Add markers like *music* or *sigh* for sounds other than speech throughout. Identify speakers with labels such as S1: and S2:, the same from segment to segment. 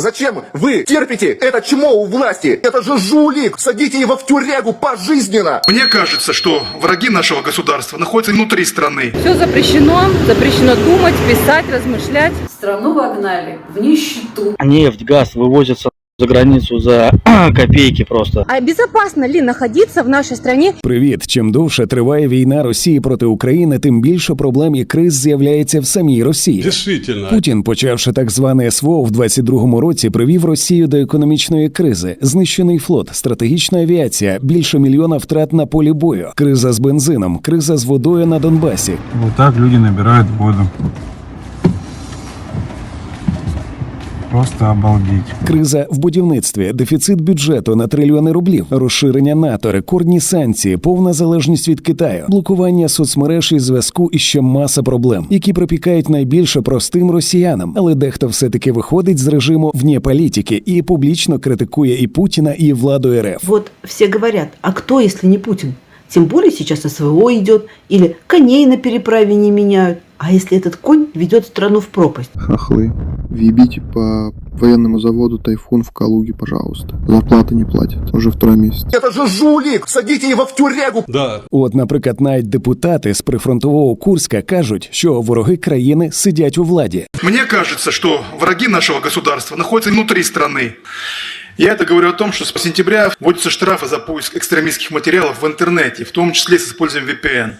S1: Зачем вы терпите это чмо у власти? Это же жулик! Садите его в тюрягу пожизненно!
S2: Мне кажется, что враги нашего государства находятся внутри страны.
S3: Все запрещено, запрещено думать, писать, размышлять.
S4: Страну вогнали в нищету.
S5: Нефть, газ вывозятся за границу за *clears throat* копейки просто.
S3: А безопасно ли находиться в нашей стране?
S6: Привіт! Чим довше триває війна Росії проти України, тим більше проблем і криз з'являється в самій Росії.
S7: Действительно.
S6: Путін, почавши так зване СВО в 22-му році, привів Росію до економічної кризи. Знищений флот, стратегічна авіація, більше мільйона втрат на полі бою, криза з бензином, криза з водою на Донбасі.
S8: Вот так люди набирают воду. Просто обалдеть.
S6: Криза в будівництві, дефіцит бюджету на трильйони рублів, розширення НАТО, рекордні санкції, повна залежність від Китаю, блокування соцмереж і зв'язку і ще маса проблем, які пропікають найбільше простим росіянам. Але дехто все-таки виходить з режиму вне політики і публічно критикує і Путіна, і владу РФ.
S9: Вот все говорят, а кто, если не Путин? Тем более сейчас СВО идет, или коней на переправе не меняют. А если этот конь ведет страну в пропасть?
S10: Хохлы. Въебите по военному заводу «Тайфун» в Калуге, пожалуйста. Зарплаты не платят. Уже второй месяц.
S1: Это же жулик! Садите его в тюрягу!
S7: Да.
S6: От, наприклад, навіть депутати з прифронтового Курська кажуть, що вороги країни сидять у владі.
S2: Мне кажется, что враги нашего государства находятся внутри страны. Я это говорю о том, что с сентября вводятся штрафы за поиск экстремистских материалов в интернете, в том числе с использованием VPN.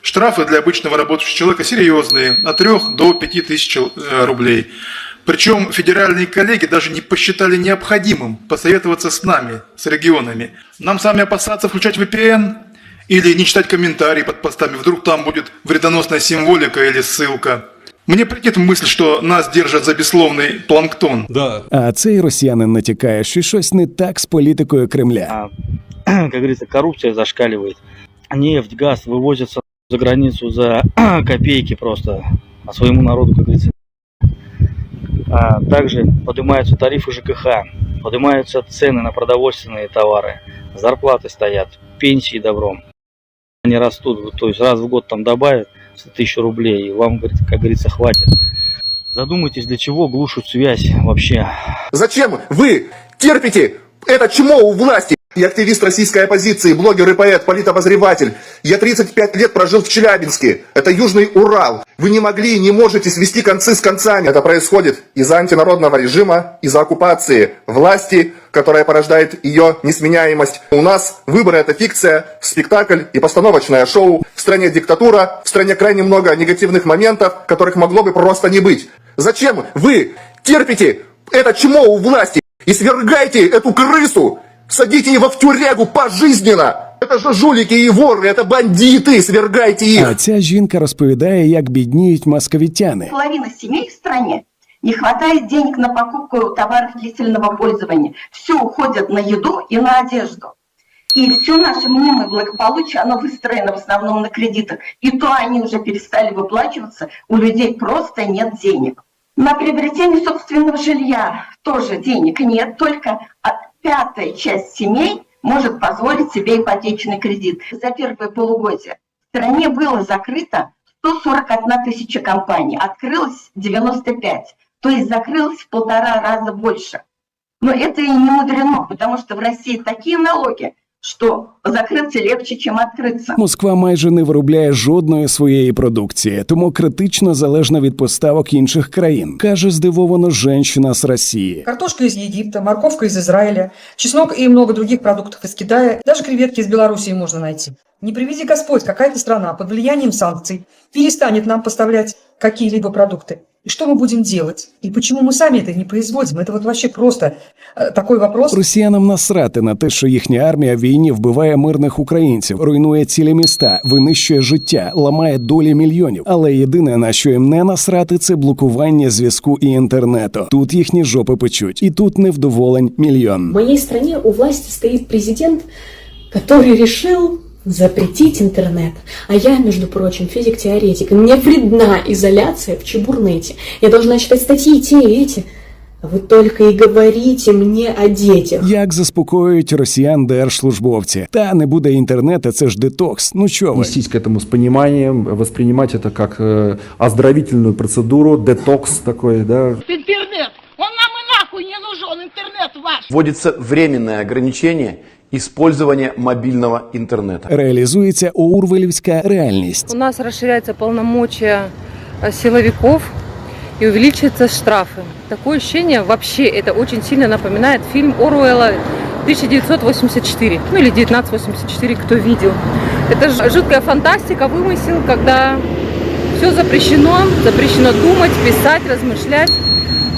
S2: Штрафы для обычного работающего человека серьезные, от 3 до 5 тысяч э, рублей. Причем федеральные коллеги даже не посчитали необходимым посоветоваться с нами, с регионами. Нам сами опасаться включать VPN или не читать комментарии под постами, вдруг там будет вредоносная символика или ссылка. Мне придет мысль, что нас держат за бессловный планктон.
S7: Да.
S6: А цей росіянин натякає, що щось не так з політикою Кремля.
S5: А, как *clears throat* говорится, коррупция зашкаливает. Нефть, газ вывозятся за границу за *clears throat* копейки просто. А своему народу, как говорится. А также поднимаются тарифы ЖКХ, поднимаются цены на продовольственные товары, зарплаты стоят, пенсии добром. Они растут, то есть раз в год там добавят 100 тысяч рублей, и вам, говорит, как говорится, хватит. Задумайтесь, для чего глушат связь вообще.
S1: Зачем вы терпите это чмо у власти? Я активист российской оппозиции, блогер и поэт, политобозреватель. Я 35 лет прожил в Челябинске. Это Южный Урал. Вы не могли и не можете свести концы с концами. Это происходит из-за антинародного режима, из-за оккупации власти, которая порождает ее несменяемость. У нас выборы это фикция, спектакль и постановочное шоу. В стране диктатура, в стране крайне много негативных моментов, которых могло бы просто не быть. Зачем вы терпите это чмо у власти и свергайте эту крысу? Садите его в тюрягу пожизненно! Это же жулики и воры, это бандиты, свергайте их!
S6: А ця жінка розповідає, як бідніють московітяни.
S11: половина семей в стране не хватает денег на покупку товаров длительного пользования. Все уходит на еду и на одежду. И все наше мнимое благополучие, оно выстроено в основном на кредитах. И то они уже перестали выплачиваться, у людей просто нет денег. На приобретение собственного жилья тоже денег нет, только а, пятая часть семей может позволить себе ипотечный кредит. За первое полугодие в стране было закрыто 141 тысяча компаний, открылось 95, то есть закрылось в полтора раза больше. Но это и не мудрено, потому что в России такие налоги, что закрыться легче, чем открыться.
S6: Москва майже не виробляє жодної своєї продукції, тому критично залежна від поставок інших країн, каже здивовано женщина з Росії.
S12: Картошка из Египта, морковка из Израиля, чеснок и много других продуктов из Китая, даже креветки из Белоруссии можно найти. Не приведи Господь, какая-то страна под влиянием санкций перестанет нам поставлять какие-либо продукты. И что мы будем делать? И почему мы сами это не производим? Это вот вообще просто э, такой вопрос.
S6: Росіянам насрати на те, що їхня армія в війні вбиває мирних українців, руйнує цілі міста, винищує життя, ламає долі мільйонів. Але єдине на що їм не насрати, це блокування зв'язку і інтернету. Тут їхні жопи печуть, і тут невдоволень мільйон.
S4: В моей стране у власти стоит президент, который решил запретить интернет. А я, между прочим, физик-теоретик. И мне вредна изоляция в чебурнете. Я должна читать статьи те и эти. А вы только и говорите мне о детях.
S6: Як заспокоюють росіян держслужбовці? Та не буде інтернету, це ж детокс. Ну чого ви?
S13: Отнестись к этому с пониманием, воспринимать это как э, оздоровительную процедуру, детокс такой, да.
S3: Интернет, он нам и
S11: нахуй не нужен интернет ваш!
S14: Вводится временное ограничение использования мобильного интернета.
S6: Реалізується Оурвелівська реальність.
S3: У нас расширяются полномочия э, силовиков и увеличиваются штрафы. Такое ощущение вообще это очень сильно напоминает фильм Оруэлла 1984, ну или 1984, кто видел. Это ж- жуткая фантастика, вымысел, когда все запрещено, запрещено думать, писать, размышлять,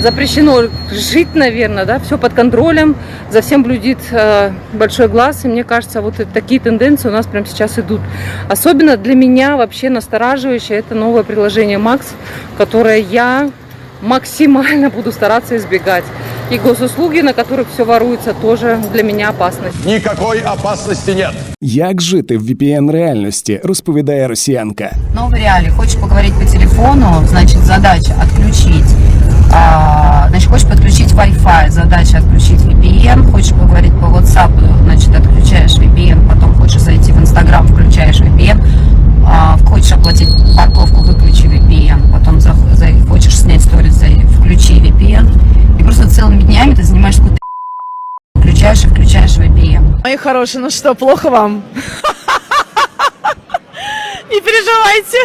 S3: запрещено жить, наверное, да, все под контролем, за всем блюдит э, большой глаз, и мне кажется, вот и такие тенденции у нас прямо сейчас идут. Особенно для меня вообще настораживающее это новое приложение Макс, которое я максимально буду стараться избегать. И госуслуги, на которых все воруется, тоже для меня опасность.
S14: Никакой опасности нет.
S6: Як жити в VPN реальності, розповідає росіянка.
S3: Но в реале хочешь поговорить по телефону, значит задача отключить. а, значит, хочешь подключить Wi-Fi, задача отключить VPN. Хочешь поговорить по WhatsApp, значит, отключаешь VPN. Потом хочешь зайти в Instagram, включаешь VPN. А, хочешь оплатить парковку, выключи VPN. Потом хочешь снять сторис, включи VPN. И просто целыми днями ты занимаешься включаешь и включаешь VPN.
S11: Мои хорошие, ну что, плохо вам? *laughs* Не переживайте,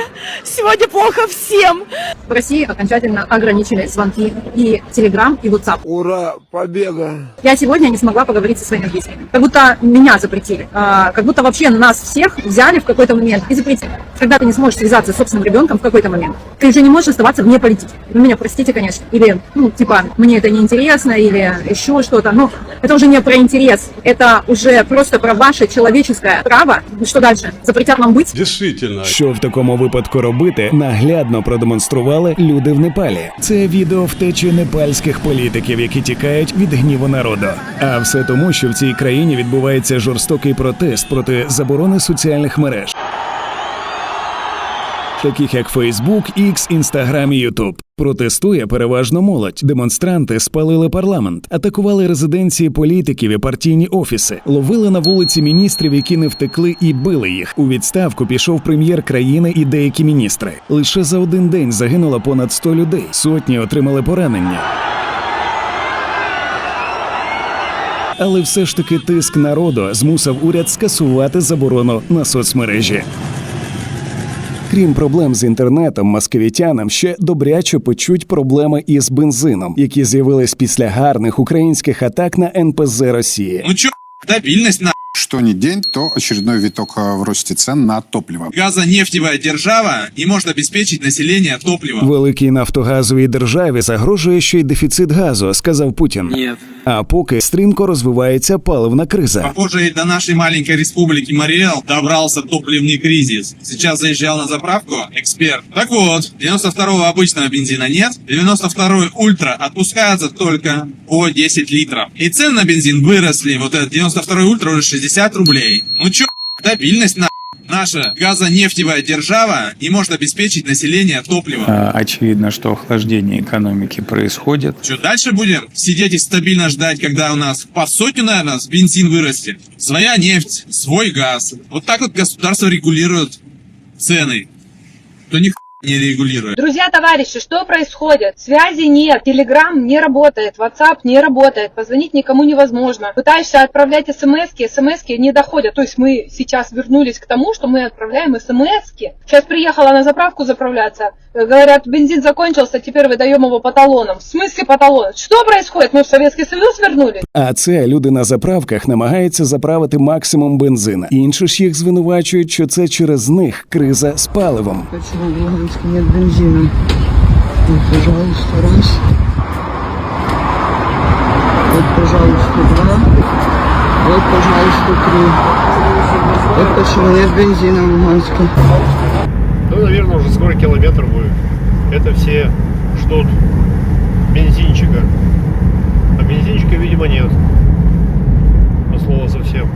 S11: сегодня плохо всем.
S15: В России окончательно ограничили звонки и Telegram, и WhatsApp.
S12: Ура, победа!
S15: Я сегодня не смогла поговорить со своими близкими. Как будто меня запретили. А, как будто вообще нас всех взяли в какой-то момент и запретили. Когда ты не сможешь связаться с собственным ребенком в какой-то момент, ты уже не можешь оставаться вне политики. Вы меня простите, конечно. Или, ну, типа, мне это не интересно, или еще что-то. Но это уже не про интерес. Это уже просто про ваше человеческое право. Что дальше? Запретят вам быть?
S12: Действительно.
S6: Що в такому випадку робити, наглядно продемонстрували люди в Непалі. Це відео втечі непальських політиків, які тікають від гніву народу. А все тому, що в цій країні відбувається жорстокий протест проти заборони соціальних мереж. Таких як Facebook, X, Instagram і YouTube. Протестує переважно молодь. Демонстранти спалили парламент, атакували резиденції політиків і партійні офіси, ловили на вулиці міністрів, які не втекли, і били їх. У відставку пішов прем'єр країни і деякі міністри. Лише за один день загинуло понад 100 людей. Сотні отримали поранення. Але все ж таки тиск народу змусив уряд скасувати заборону на соцмережі. Крім проблем з інтернетом, московітянам ще добряче почуть проблеми із бензином, які з'явились після гарних українських атак на НПЗ Росії.
S16: Ну чо, стабільність на
S12: Что ни день, то очередной виток э, в росте цен на топливо.
S16: газонефтевая держава не может обеспечить население топливом.
S6: Великій нафтогазовій державі загрожує ще й дефіцит газу, сказав Путін.
S16: Нет.
S6: А поки стрімко розвивається паливна криза.
S16: Похоже, и до нашей маленькой республики Мариэл добрался топливный кризис. Сейчас заезжал на заправку эксперт. Так вот, 92-го обычного бензина нет, 92-й ультра отпускается только по 10 литров. И цены на бензин выросли. Вот этот 92-й ультра уже 60 рублей. Ну чё, стабильность на Наша газонефтевая держава не может обеспечить население топливом.
S12: Очевидно, что охлаждение экономики происходит.
S16: Что, дальше будем сидеть и стабильно ждать, когда у нас по сотню, наверное, бензин вырастет? Своя нефть, свой газ. Вот так вот государство регулирует цены. То ни не регулирует.
S3: Друзья, товарищи, что происходит? Связи нет, Телеграм не работает, WhatsApp не работает, позвонить никому невозможно. Пытаешься отправлять смс смс не доходят. То есть мы сейчас вернулись к тому, что мы отправляем смс Сейчас приехала на заправку заправляться, э, говорят, бензин закончился, теперь выдаем его по талонам. В смысле по талонам? Что происходит? Мы в Советский Союз вернулись?
S6: А це люди на заправках намагаються заправити максимум бензина. Інші ж їх звинувачують, що це через них криза з паливом.
S11: Почему Луганске нет бензина? Вот, пожалуйста, раз. Вот, пожалуйста, два. Вот, пожалуйста, три. Вот почему нет бензина в Луганске.
S12: Ну, наверное, уже скоро километр будет. Это все ждут бензинчика. А бензинчика, видимо, нет. От слова совсем.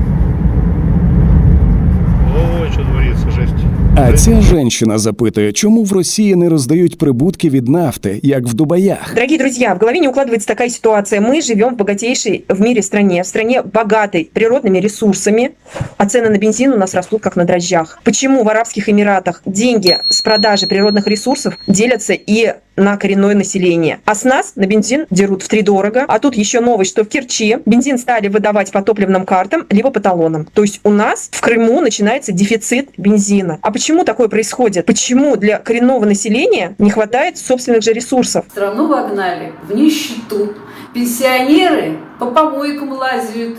S6: А ця жінка запитує, чому в Росії не роздають прибутки від нафти, як в Дубаях.
S11: Дорогие друзья, в голове не укладывается такая ситуация. Мы живем в богатейшей в мире стране, в стране богатой природными ресурсами, а цены на бензин у нас растут как на дрожжах. Почему в Арабских Эмиратах деньги с продажи природных ресурсов делятся и
S17: на коренное население. А с нас на бензин дерут в три дорого. А тут еще новость, что в Керчи бензин стали выдавать по топливным картам, либо по талонам. То есть у нас в Крыму начинается дефицит бензина. А почему такое происходит? Почему для коренного населения не хватает собственных же ресурсов?
S18: Страну вогнали в нищету. Пенсионеры по помойкам лазят,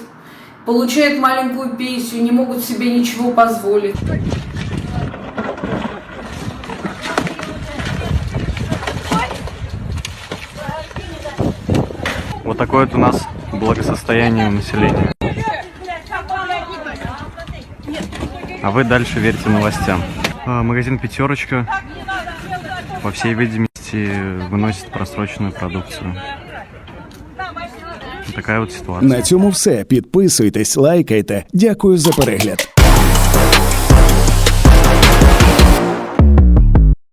S18: получают маленькую пенсию, не могут себе ничего позволить.
S19: Вот такое вот у нас благосостояние населения. А вы дальше верьте новостям. А, Магазин «Пятерочка» по всей видимости выносит просроченную продукцию. Такая вот ситуація.
S6: На цьому все. Підписуйтесь, лайкайте. Дякую за перегляд.